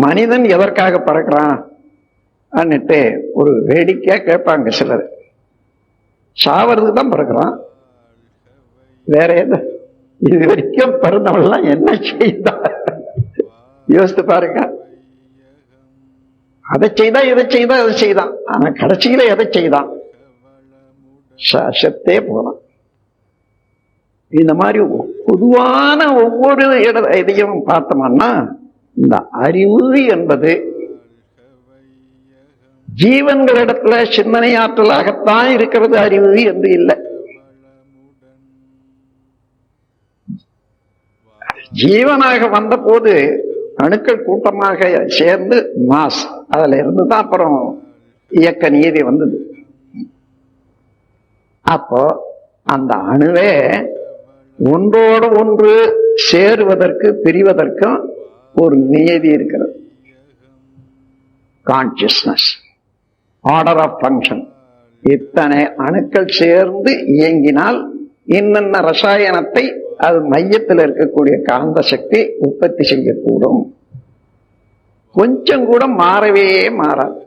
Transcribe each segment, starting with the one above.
மனிதன் எதற்காக பறக்கிறான் அன்னுட்டு ஒரு வேடிக்கையா கேட்பாங்க சிலர். சாவறதுக்கு தான் பிறக்கிறான். வேற எது இது வரைக்கும் பிறந்தவெல்லாம் என்ன செய்தா? யோசித்து பாருங்க. அதை செய்தா இதை செய்தா அதை செய்தான் ஆனா கடைசியில எதை செய்தான்? ச- செத்தே இந்த மாதிரி ஒ- பொதுவான ஒவ்வொரு இட இதையும் பார்த்தோம்னா இந்த அறிவு என்பது ஜீவன்களிடத்துல சிந்தனை ஆற்றலாகத்தான் இருக்கிறது அறிவு என்று இல்லை. ஜீவனாக வந்த போது அணுக்கள் கூட்டமாக சேர்ந்து மாஸ் அதுல இருந்து தான் அப்புறம் இயக்க நீதி வந்தது. அப்போ அந்த அணுவே ஒன்றோடு ஒன்று சேருவதற்கு பிரிவதற்கும் ஒரு நியதி இருக்கிறது. கான்சியஸ்னஸ் ஆர்டர் ஆஃப் ஃபங்க்ஷன் இத்தனை அணுக்கள் சேர்ந்து இயங்கினால் என்னென்ன ரசாயனத்தை அது மையத்தில் இருக்கக்கூடிய காந்த சக்தி உற்பத்தி செய்யக்கூடும். கொஞ்சம் கூட மாறவே மாறாது.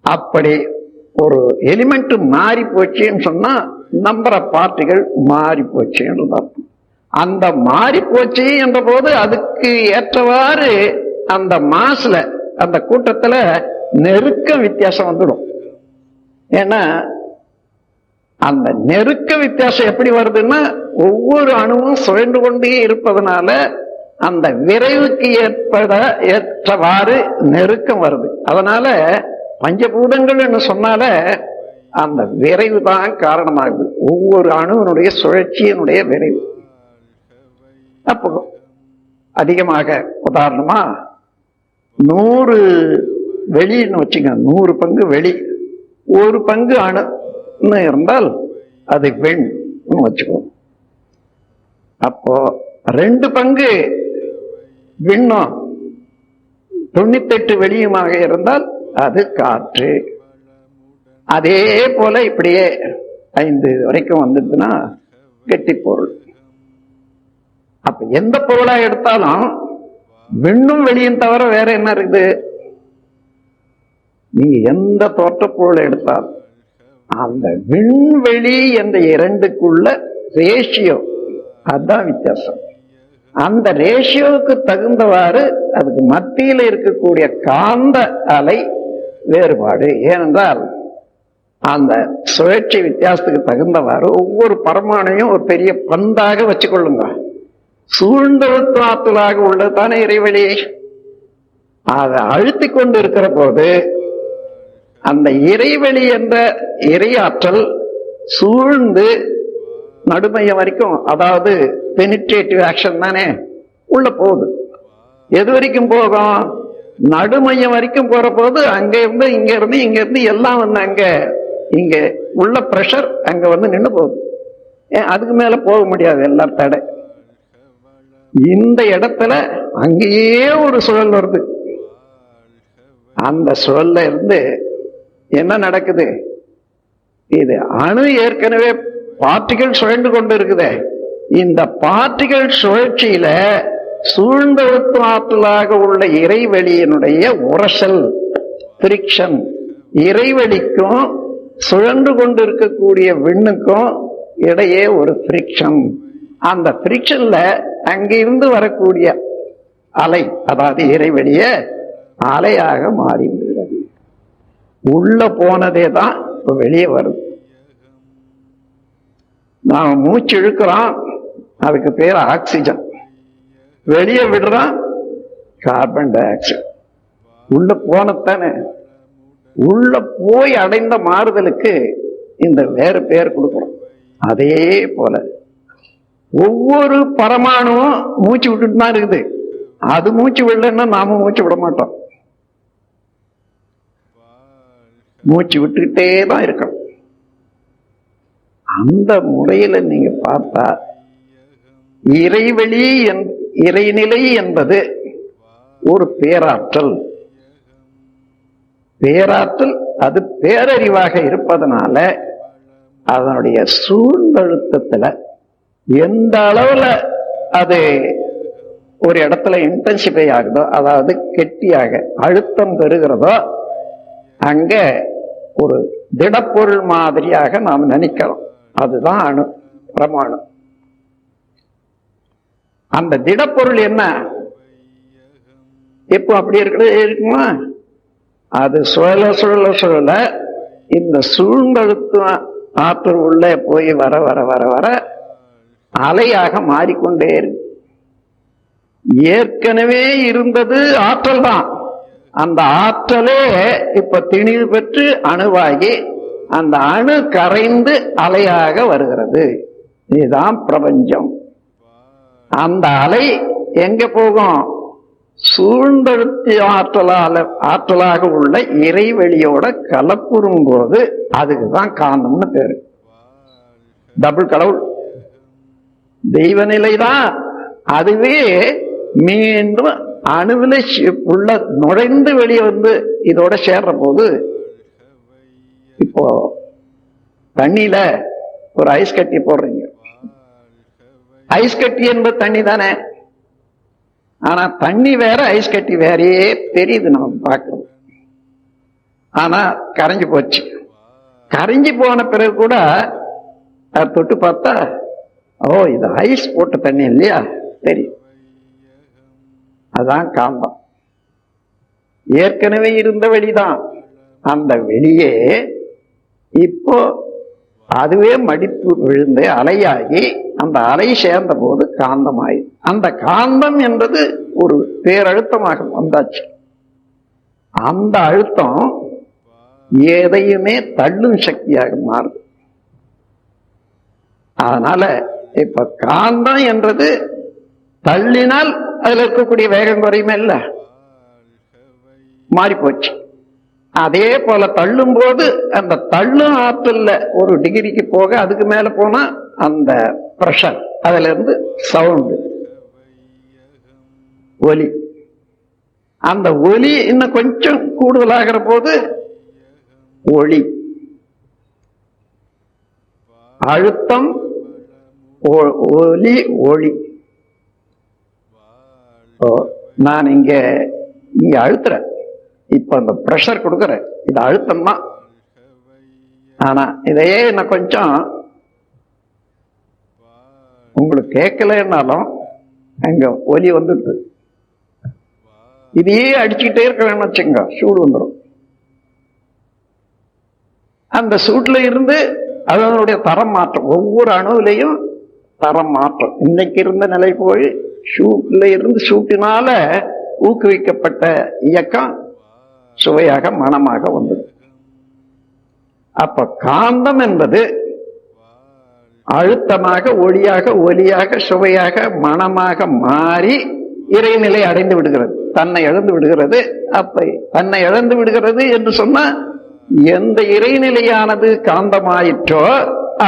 அப்படி ஒரு எலிமெண்ட் மாறி போச்சுன்னு சொன்னா நம்பர் ஆஃப் பார்ட்டிகள் மாறி போச்சுன்னு அர்த்தம். அந்த மாறி போச்சு என்ற போது அதுக்கு ஏற்றவாறு அந்த மாசுல அந்த கூட்டத்துல நெருக்க வித்தியாசம் வந்துடும். ஏன்னா அந்த நெருக்க வித்தியாசம் எப்படி வருதுன்னா ஒவ்வொரு அணுவும் சுழன்று கொண்டே இருப்பதனால அந்த விரைவுக்கு ஏற்பட ஏற்றவாறு நெருக்கம் வருது. அதனால பஞ்சபூதங்கள் சொன்னால அந்த விரைவு தான் காரணமாகுது. ஒவ்வொரு அணுவினுடைய சுழற்சியினுடைய விரைவு. அப்போ அதிகமாக உதாரணமா நூறு வெளின்னு வச்சுங்க நூறு பங்கு வெளி. ஒரு பங்கு அணுன்னு இருந்தால் அது வெண் வச்சுக்கோ அப்போ ரெண்டு பங்கு விண்ணும் தொண்ணூத்தெட்டு வெளியுமாக இருந்தால் அது காற்று. அதே போல இப்படியே ஐந்து வரைக்கும் வந்ததுன்னா கெட்டி பொருள். அப்ப எந்த பொருளா எடுத்தாலும் விண்ணும் வெளியும் தவிர வேற என்ன இருக்குது? நீங்க எந்த தோற்ற பொருளை எடுத்தாலும் அந்த விண்வெளி என்ற இரண்டுக்குள்ள ரேஷியோ அதுதான் வித்தியாசம். அந்த ரேஷியோவுக்கு தகுந்தவாறு அதுக்கு மத்தியில் இருக்கக்கூடிய காந்த அலை வேறுபாடு. ஏனென்றால் அந்த சுழற்சி வித்தியாசத்துக்கு தகுந்தவாறு ஒவ்வொரு பரமாணையும் ஒரு பெரிய பந்தாக வச்சுக்கொள்ளுங்க. சூழ்ந்தெழுத்து ஆற்றலாக உள்ளது தானே இறைவெளி அதை அழுத்தி கொண்டு இருக்கிற போது அந்த இறைவெளி என்ற இறையாற்றல் சூழ்ந்து நடுமையம் வரைக்கும் அதாவது பெனிட்ரேட்டிவ் ஆக்ஷன் தானே உள்ள போகுது. எது வரைக்கும் போகும்? நடுமையம் வரைக்கும் போற போது அங்க இருந்து இங்க இருந்து இங்க இருந்து எல்லாம் வந்து அங்க இங்க உள்ள ப்ரெஷர் அங்க வந்து நின்று போகுது. ஏன் அதுக்கு மேல போக முடியாது எல்லாம் தடை. இந்த இடத்துல அங்கேயே ஒரு சுழல் வருது. அந்த சுழல்ல இருந்து என்ன நடக்குது? இது அணு ஏற்கனவே பார்ட்டிகள் சுழண்டு கொண்டு இருக்குதே இந்த பார்ட்டிகள் சுழற்சியில சூழ்ந்தழுத்து ஆற்றலாக உள்ள இறைவெளியினுடைய உரசல் பிரிக்ஷன் இறைவெளிக்கும் சுழன்று கொண்டு இருக்கக்கூடிய விண்ணுக்கும் இடையே ஒரு பிரிக்ஷன் அந்த பிரிக்ஷன்ல அங்கிருந்து வரக்கூடிய அலை அதாவது இறைவெளிய அலையாக மாறி விடுகிறது உள்ள போனதே தான் இப்ப வெளியே வருது. நாம் மூச்சு இழுக்கிறோம் அதுக்கு பேர் ஆக்சிஜன் வெளியே விடுறோம் கார்பன் டை ஆக்சைடு உள்ள போனத்தானே உள்ள போய் அடைந்த மாறுதலுக்கு இந்த வேறு பேர் கொடுக்குறோம். அதே போல ஒவ்வொரு பரமாணுவும் மூச்சு விட்டுட்டு தான் இருக்குது. அது மூச்சு விடலன்னா நாம மூச்சு விட மாட்டோம். மூச்சு விட்டுக்கிட்டே தான் இருக்கணும். அந்த முறையில நீங்க பார்த்தா இறைவெளி என்- இறைநிலை என்பது ஒரு பேராற்றல். பேராற்றல் அது பேரறிவாக இருப்பதனால அதனுடைய சூழ்ந்தழுத்தத்துல எந்த அளவுல அது ஒரு இடத்துல இன்டென்சிஃபை ஆகுதோ அதாவது கெட்டியாக அழுத்தம் பெறுகிறதோ அங்க ஒரு திடப்பொருள் மாதிரியாக நாம் நினைக்கிறோம். அதுதான் அணு பிரமாணம். அந்த திடப்பொருள் என்ன? இப்போ அப்படி இருக்கிறது இருக்குமா? அது சுழல சுழல சுழல இந்த சூழ்ந்தழுத்த ஆற்றல் உள்ளே போய் வர வர வர வர அலையாக மாறிக்கொண்டே இருக்கு. ஏற்கனவே இருந்தது ஆற்றல் தான். அந்த ஆற்றலே இப்ப திணிவு பெற்று அணுவாகி அந்த அணு கரைந்து அலையாக வருகிறது. இதுதான் பிரபஞ்சம். அந்த அலை எங்க போகும்? சூழ்ந்தழுத்தி ஆற்றலால ஆற்றலாக உள்ள இறைவெளியோட கலப்புறும் போது அதுக்கு தான் காந்தம்னு பேரு. டபுள் கடவுள். தெய்வ நிலைதான் அதுவே மீண்டும் அணுவில உள்ள நுழைந்து வெளியே வந்து இதோட சேர்ற போது இப்போ தண்ணியில ஒரு ஐஸ் கட்டி போடுறீங்க. ஐஸ் கட்டி என்பது தண்ணி தானே? ஆனா தண்ணி வேற ஐஸ் கட்டி வேறையே தெரியுது நம்ம பார்க்கறது. ஆனா கரைஞ்சு போச்சு. கரைஞ்சு போன பிறகு கூட அதை தொட்டு பார்த்தா ஓ இது ஐஸ் போட்ட தண்ணி இல்லையா? தெரியும் அதான் காந்தம் ஏற்கனவே இருந்த வெளிதான் அந்த வெளியே இப்போ அதுவே மடிப்பு விழுந்து அலையாகி அந்த அலை சேர்ந்த போது காந்தமாயி. அந்த காந்தம் என்பது ஒரு பேரழுத்தமாக வந்தாச்சு. அந்த அழுத்தம் எதையுமே தள்ளும் சக்தியாக மாறுது. அதனால இப்ப காந்தம் என்றது தள்ளினால் அதுல இருக்கக்கூடிய வேகம் குறையுமே இல்ல. மாறி போச்சு அதே போல தள்ளும் போது அந்த தள்ளும் ஆற்றல்ல ஒரு டிகிரிக்கு போக அதுக்கு மேல போனா அந்த ப்ரெஷர் அதுல இருந்து சவுண்டு ஒலி. அந்த ஒலி இன்னும் கொஞ்சம் கூடுதலாகிற போது ஒளி. அழுத்தம் ஒலி ஒளி. நான் இங்க இங்க அழுத்துறேன். இப்ப அந்த ப்ரெஷர் கொடுக்குறேன். இது அழுத்தம் தான் ஆனா இதையே நான் கொஞ்சம் உங்களுக்கு கேட்கலன்னாலும் அங்க ஒலி வந்துடுது. இதையே அடிச்சுக்கிட்டே வேணும் வச்சுங்க சூடு வந்துடும். அந்த சூட்டில் இருந்து அதனுடைய தரம் மாற்றம். ஒவ்வொரு அணுவிலையும் தரம் மாற்றம். இன்னைக்கு இருந்த நிலை போய் ஷூட்ல இருந்து ஷூட்டினால ஊக்குவிக்கப்பட்ட இயக்கம் சுவையாக மனமாக வந்தது. அப்ப காந்தம் என்பது அழுத்தமாக ஒளியாக ஒலியாக சுவையாக மனமாக மாறி இறைநிலை அடைந்து விடுகிறது. தன்னை இழந்து விடுகிறது. அப்ப தன்னை இழந்து விடுகிறது என்று சொன்னா எந்த இறைநிலையானது காந்தமாயிற்றோ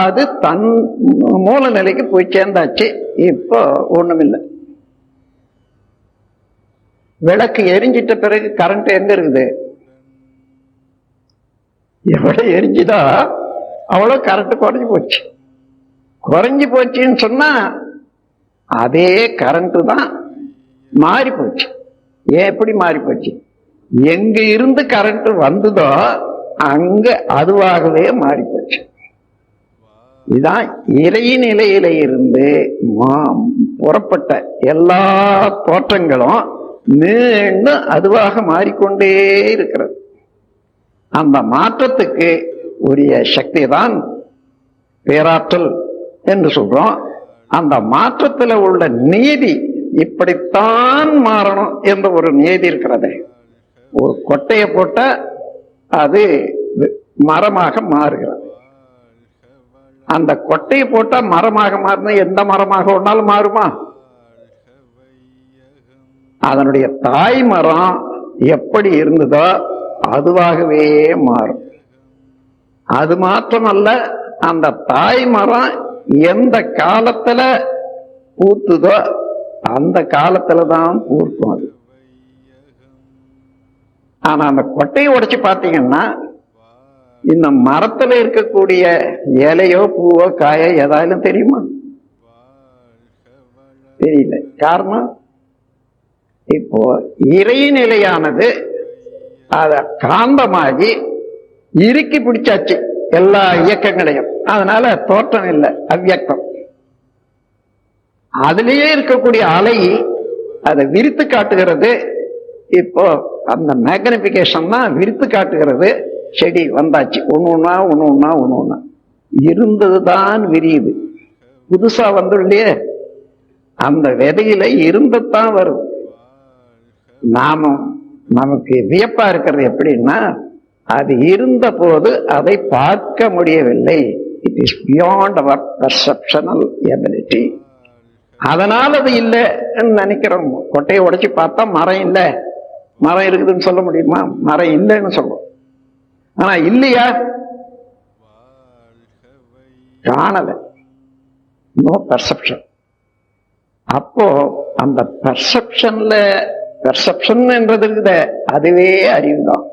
அது தன் மூல நிலைக்கு போய் சேர்ந்தாச்சு. இப்போ ஒண்ணுமில்லை. விளக்கு எரிஞ்சிட்ட பிறகு கரண்ட் எங்க இருக்குது? எவ்வளவு எரிஞ்சுதோ அவ்வளவு கரண்ட் குறைஞ்சு போச்சு. குறைஞ்சி போச்சுன்னு சொன்னா அதே கரண்ட் தான் மாறி போச்சு. ஏன் எப்படி மாறி போச்சு? எங்க இருந்து கரண்ட் வந்ததோ அங்க அதுவாகவே மாறி போச்சு. இதான் இறை நிலையில இருந்து மா- புறப்பட்ட எல்லா தோற்றங்களும் மீண்டும் அதுவாக மாறிக்கொண்டே இருக்கிறது. அந்த மாற்றத்துக்கு உரிய சக்தி தான் பேராற்றல் என்று சொல்றோம். அந்த மாற்றத்தில் உள்ள நீதி இப்படித்தான் மாறணும் என்ற ஒரு நீதி இருக்கிறது. ஒரு கொட்டையை போட்ட அது மரமாக மாறுகிறது. அந்த கொட்டையை போட்டா மரமாக மாறினா எந்த மரமாக ஒன்னாலும் மாறுமா? அதனுடைய தாய் மரம் எப்படி இருந்ததோ அதுவாகவே மாறும். அது மாத்திரமல்ல அந்த தாய் மரம் எந்த காலத்துல பூத்துதோ அந்த காலத்துல தான் பூர்க்கும் அது. ஆனா அந்த கொட்டையை உடைச்சு பார்த்தீங்கன்னா இந்த மரத்துல இருக்கக்கூடிய இலையோ பூவோ காயோ ஏதாலும் தெரியுமா? தெரியல. காரணம்? இப்போ இறை நிலையானது அத காந்தமாகி இறுக்கி பிடிச்சாச்சு எல்லா இயக்கங்களையும். அதனால தோற்றம் இல்லை அவ்வியக்தம் அதுலேயே இருக்கக்கூடிய அலை அதை விரித்து காட்டுகிறது. இப்போ அந்த மேக்னிபிகேஷன் தான் விரித்து காட்டுகிறது. செடி வந்தாச்சு. ஒன்று ஒன்றா ஒன்று ஒண்ணு ஒன்று ஒண்ணு. இருந்தது இருந்ததுதான் விரியுது. புதுசா வந்துள்ளே அந்த விதையில இருந்துதான் வரும். நாம நமக்கு வியப்பா இருக்கிறது எப்படின்னா அது இருந்த போது அதை பார்க்க முடியவில்லை. It is beyond our perceptual ability அதனால் அது இல்லைன்னு நினைக்கிறோம். கொட்டையை உடைச்சி பார்த்தா மரம் இல்லை. மரம் இருக்குதுன்னு சொல்ல முடியுமா? மரம் இல்லைன்னு சொல்லுவோம் ஆனா இல்லையா? காணல. நோ பர்செப்ஷன் அப்போ அந்த பர்செப்ஷன்ல பெர்செப்ஷன் என்றது இருக்குத அதுவே அறிவு தான்.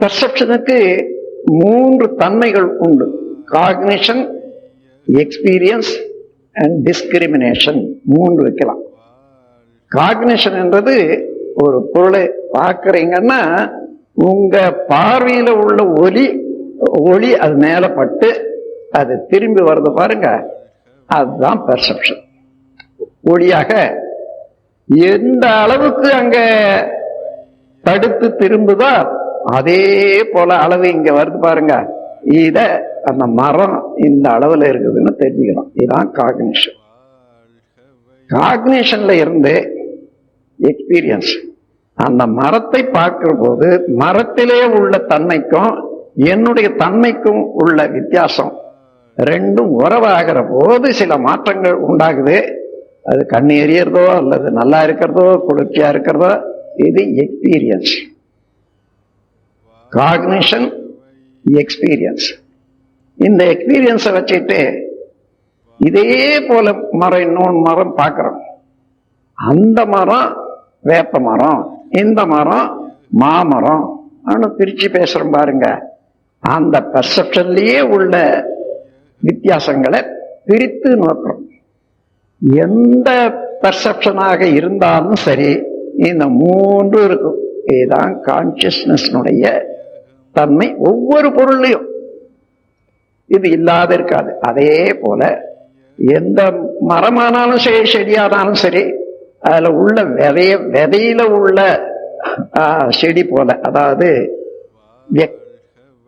பெர்செப்ஷனுக்கு மூன்று தன்மைகள் உண்டு. காக்னிஷன் எக்ஸ்பீரியன்ஸ் அண்ட் டிஸ்கிரிமினேஷன் மூன்று வைக்கலாம். காக்னிஷன் என்றது ஒரு பொருளை பார்க்கறீங்கன்னா உங்க பார்வையில உள்ள ஒலி ஒளி அது மேல பட்டு அது திரும்பி வருது பாருங்க அதுதான் பெர்செப்ஷன் ஒளியாக எந்த அளவுக்கு அங்க தடுத்து திரும்புதோ அதே போல அளவு இங்க வருது பாருங்க. இத அந்த மரம் இந்த அளவுல இருக்குதுன்னு தெரிஞ்சுக்கணும். இதுதான் காக்னிஷன் காக்னிஷன்ல இருந்து எக்ஸ்பீரியன்ஸ் அந்த மரத்தை பார்க்கிற போது மரத்திலே உள்ள தன்மைக்கும் என்னுடைய தன்மைக்கும் உள்ள வித்தியாசம். ரெண்டும் உறவாகிற போது சில மாற்றங்கள் உண்டாகுது. அது கண் எரியறதோ அல்லது நல்லா இருக்கிறதோ குளிர்ச்சியா இருக்கிறதோ இது எக்ஸ்பீரியன்ஸ் காக்னிஷன் எக்ஸ்பீரியன்ஸ் இந்த எக்ஸ்பீரியன்ஸை வச்சுட்டு இதே போல மரம் இன்னொன்று மரம் பார்க்குறோம். அந்த மரம் வேப்ப மரம். இந்த மரம் மாமரம் ஆனால் பிரிச்சு பேசுகிறோம் பாருங்க. அந்த பெர்செப்ஷன்லேயே உள்ள வித்தியாசங்களை பிரித்து நோக்கிறோம். எந்த பர்செப்ஷனாக இருந்தாலும் சரி இந்த மூன்று இருக்கும். இதுதான் கான்சியஸ்னஸ்னுடைய தன்மை ஒவ்வொரு பொருளையும் இது இல்லாத இருக்காது. அதே போல எந்த மரமானாலும் சரி செடியானாலும் சரி அதுல உள்ள விதைய விதையில உள்ள செடி போல. அதாவது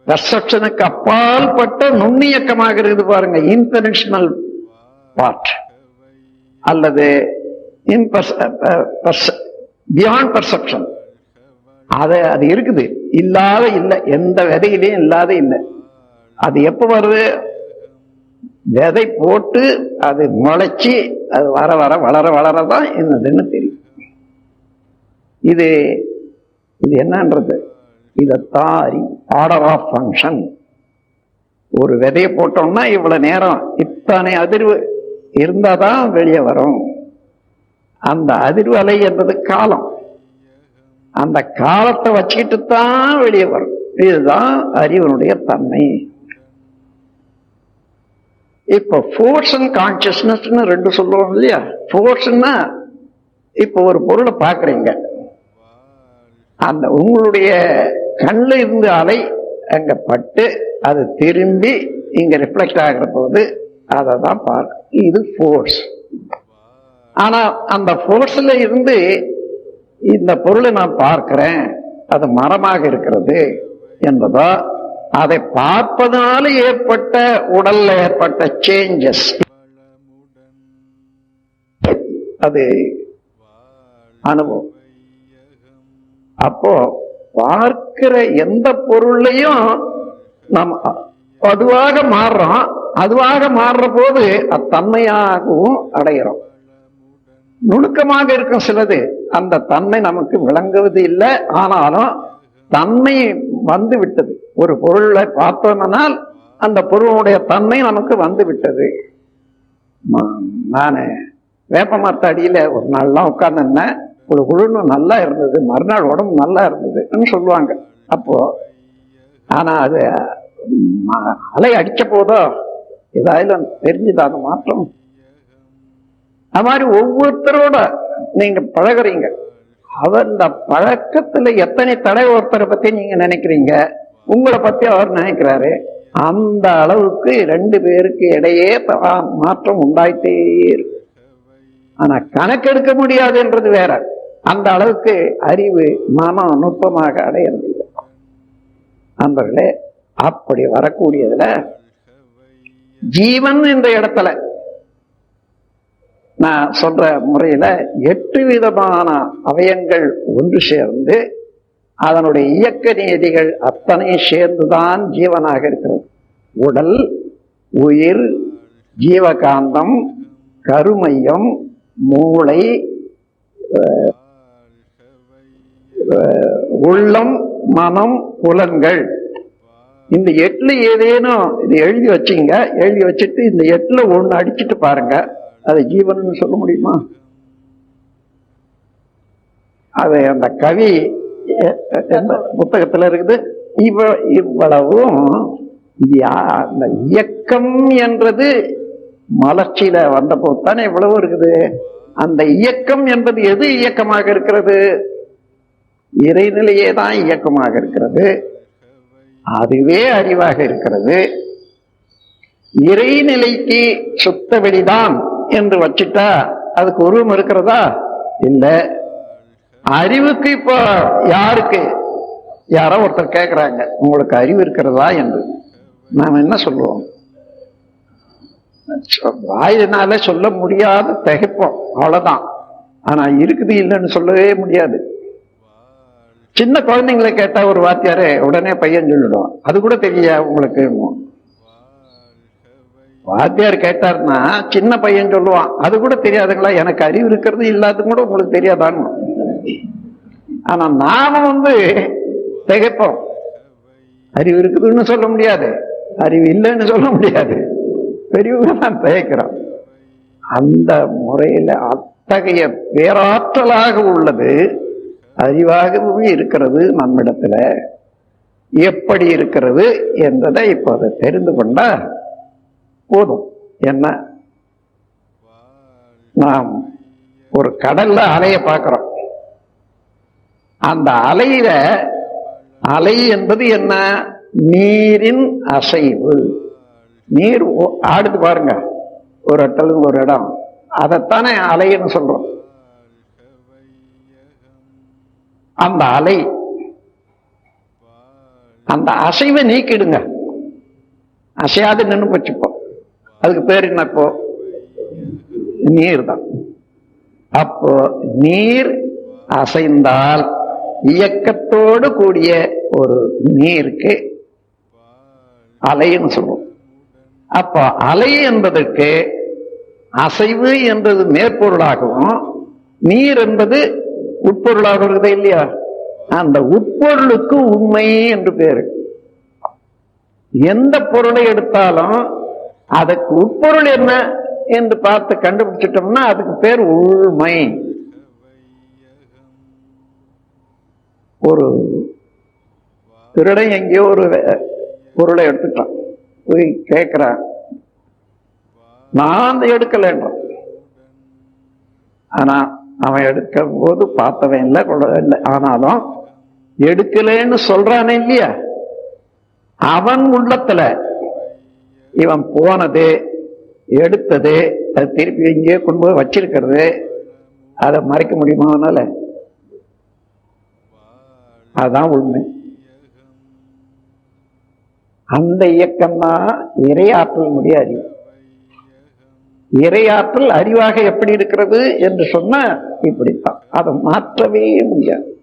பர்செப்ஷனுக்கு அப்பால் பட்ட நுண்ணியக்கமாக இருக்குது பாருங்க. இன்டர்நேஷனல் பார்ட் அல்லது பியாண்ட் பர்செப்ஷன் அது அது இருக்குது. இல்லாத இல்லை. எந்த விதையிலையும் இல்லாத இல்லை. அது எப்போ வருது? விதை போட்டு அது முளைச்சி அது வர வர வளர வளர தான் என்னதுன்னு தெரியும். இது இது என்னன்றது? இதைத்தான் ஆர்டர் ஆஃப் ஃபங்க்ஷன் ஒரு விதையை போட்டோம்னா இவ்வளவு நேரம் இத்தனை அதிர்வு இருந்தால் தான் வெளியே வரும். அந்த அதிர்வு அலை என்பது காலம். அந்த காலத்தை வச்சுக்கிட்டு தான் வெளியே வரும். இதுதான் அறிவனுடைய தன்மை. இப்போ ஃபோர்ஸ் அண்ட் கான்சியஸ்னஸ்ன்னு ரெண்டு சொல்லுவோம் இல்லையா? ஃபோர்ஸ்னா இப்போ ஒரு பொருளை பார்க்குறீங்க. அந்த உங்களுடைய கண்ணில் இருந்து அலை அங்கே பட்டு அது திரும்பி இங்கே ரிஃப்ளெக்ட் ஆகிற போது அதை தான் பார்க்க இது ஃபோர்ஸ் ஆனால் அந்த ஃபோர்ஸில் இருந்து இந்த பொருளை நான் பார்க்குறேன் அது மரமாக இருக்கிறது என்பதோ அதை பார்ப்பதனால ஏற்பட்ட உடல்ல ஏற்பட்ட சேஞ்சஸ் அது அனுபவம். அப்போ பார்க்கிற எந்த பொருளையும் நாம் அதுவாக மாறுறோம். அதுவாக மாறுற போது அத்தன்மையாகவும் அடைகிறோம் நுணுக்கமாக இருக்கும் சிலது. அந்த தன்மை நமக்கு விளங்குவது இல்லை. ஆனாலும் தன்மை வந்து விட்டது ஒரு பொருளை பார்த்தோம்னால் அந்த பொருளுடைய தன்மை நமக்கு வந்து விட்டது நான் வேப்ப மரத்த அடியில ஒரு நாள்லாம் உட்காந்துருந்தேன் ஒரு குழுன்னு நல்லா இருந்தது. மறுநாள் உடம்பு நல்லா இருந்ததுன்னு சொல்லுவாங்க. அப்போ ஆனா அது அலை அடிச்ச போதோ ஏதாயிலும் தெரிஞ்சுது? அது மாற்றம். அது மாதிரி ஒவ்வொருத்தரோட நீங்க பழகுறீங்க. அவர் இந்த பழக்கத்துல எத்தனை தடை ஒருத்தரை பத்தி நீங்க நினைக்கிறீங்க? உங்களை பத்தி அவர் நினைக்கிறாரு. அந்த அளவுக்கு ரெண்டு பேருக்கு இடையே மாற்றம் உண்டாயிட்டே இருக்கு. ஆனா கணக்கெடுக்க முடியாதுன்றது வேற. அந்த அளவுக்கு அறிவு மனம் நுட்பமாக அடையிறது அன்பர்களே அப்படி வரக்கூடியதுல ஜீவன் என்ற இடத்துல நான் சொல்ற முறையில எட்டு விதமான அவயங்கள் ஒன்று சேர்ந்து அதனுடைய இயக்க நீதிகள் அத்தனை சேர்ந்துதான் ஜீவனாக இருக்கிறது. உடல் உயிர் ஜீவகாந்தம் கருமையம் மூளை உள்ளம் மனம் புலன்கள். இந்த எட்டுல ஏதேனும் இது எழுதி வச்சீங்க எழுதி வச்சுட்டு இந்த எட்டுல ஒண்ணு அடிச்சுட்டு பாருங்க. அது ஜீவன் சொல்ல முடியுமா? அது அந்த கவி புத்தகத்துல இருக்குது இவ இவ்வளவும் இந்த யா- அந்த இயக்கம் என்றது மலர்ச்சியில வந்தபோது தானே இவ்வளவு இருக்குது. அந்த இயக்கம் என்பது எது இயக்கமாக இருக்கிறது? இறைநிலையே தான் இயக்கமாக இருக்கிறது. அதுவே அறிவாக இருக்கிறது. இறைநிலைக்கு சுத்த வெளிதான் என்று வச்சுட்டா அதுக்கு உருவம் இருக்கிறதா? இல்லை. அறிவுக்கு இப்போ யாருக்கு? யாரோ ஒருத்தர் கேட்குறாங்க உங்களுக்கு அறிவு இருக்கிறதா என்று? நாம் என்ன சொல்லுவோம்? சொ- வாயினால சொல்ல முடியாத திகைப்போம் அவ்வளோதான் ஆனால் இருக்குது இல்லைன்னு சொல்லவே முடியாது. சின்ன குழந்தைங்களை கேட்டால் ஒரு வாத்தியாரு உடனே பையன் சொல்லிடுவான் அது கூட தெரியா உங்களுக்கு? வாத்தியார் கேட்டார்னா சின்ன பையன் சொல்லுவான் அது கூட தெரியாதுங்களா எனக்கு அறிவு இருக்கிறது இல்லாத கூட உங்களுக்கு தெரியாதான்னு. ஆனா நாம வந்து திகைப்போம். அறிவு இருக்குதுன்னு சொல்ல முடியாது. அறிவு இல்லைன்னு சொல்ல முடியாது. பெரியவங்க தான் திகைக்கிறோம். அந்த முறையில அத்தகைய பேராற்றலாக உள்ளது அறிவாகவும் இருக்கிறது நம்மிடத்துல. எப்படி இருக்கிறது என்பதை இப்போது தெரிந்து கொண்டா போதும். என்ன? நாம் ஒரு கடல்ல அலைய பார்க்கிறோம். அந்த அலையில அலை என்பது என்ன? நீரின் அசைவு. நீர் ஓ- ஆடுது பாருங்க. ஒரு இடத்துல ஒரு இடம். அதைத்தானே அலைன்னு சொல்றோம். அந்த அலை அந்த அசைவை நீக்கிடுங்க. அசையாது நின்று வச்சுப்போம் அதுக்கு பேர் என்ன இப்போ? நீர் தான் அப்போ நீர் அசைந்தால் இயக்கத்தோடு கூடிய ஒரு நீருக்கு அலைன்னு சொல்லுவோம். அப்போ அலை என்பதற்கு அசைவு என்பது மேற்பொருளாகவும் நீர் என்பது உட்பொருளாக இருக்குதா இல்லையா? அந்த உட்பொருளுக்கு உண்மை என்று பேரு. எந்த பொருளை எடுத்தாலும் அதுக்கு உட்பொருள் என்ன என்று பார்த்து கண்டுபிடிச்சிட்டோம்னா அதுக்கு பேர் உண்மை ஒரு திருடன் எங்கேயோ ஒரு பொருளை எடுத்துட்டான். போய் கேட்கிறான் நான் எடுக்கலைன்றான் ஆனா அவன் எடுக்கும் போது பார்த்தவன் இல்லை கொள்ள இல்லை. ஆனாலும் எடுக்கலைன்னு சொல்றானே இல்லையா? அவன் உள்ளத்துல இவன் போனது எடுத்தது அது திருப்பி இங்கே கொண்டு போய் வச்சிருக்கிறது அதை மறைக்க முடியுமா அவனால? அதுதான் உண்மை. அந்த இயக்கம்தான் இறையாற்றல் முடியாது. இறையாற்றல் அறிவாக எப்படி இருக்கிறது என்று சொன்ன இப்படித்தான். அதை மாற்றவே முடியாது.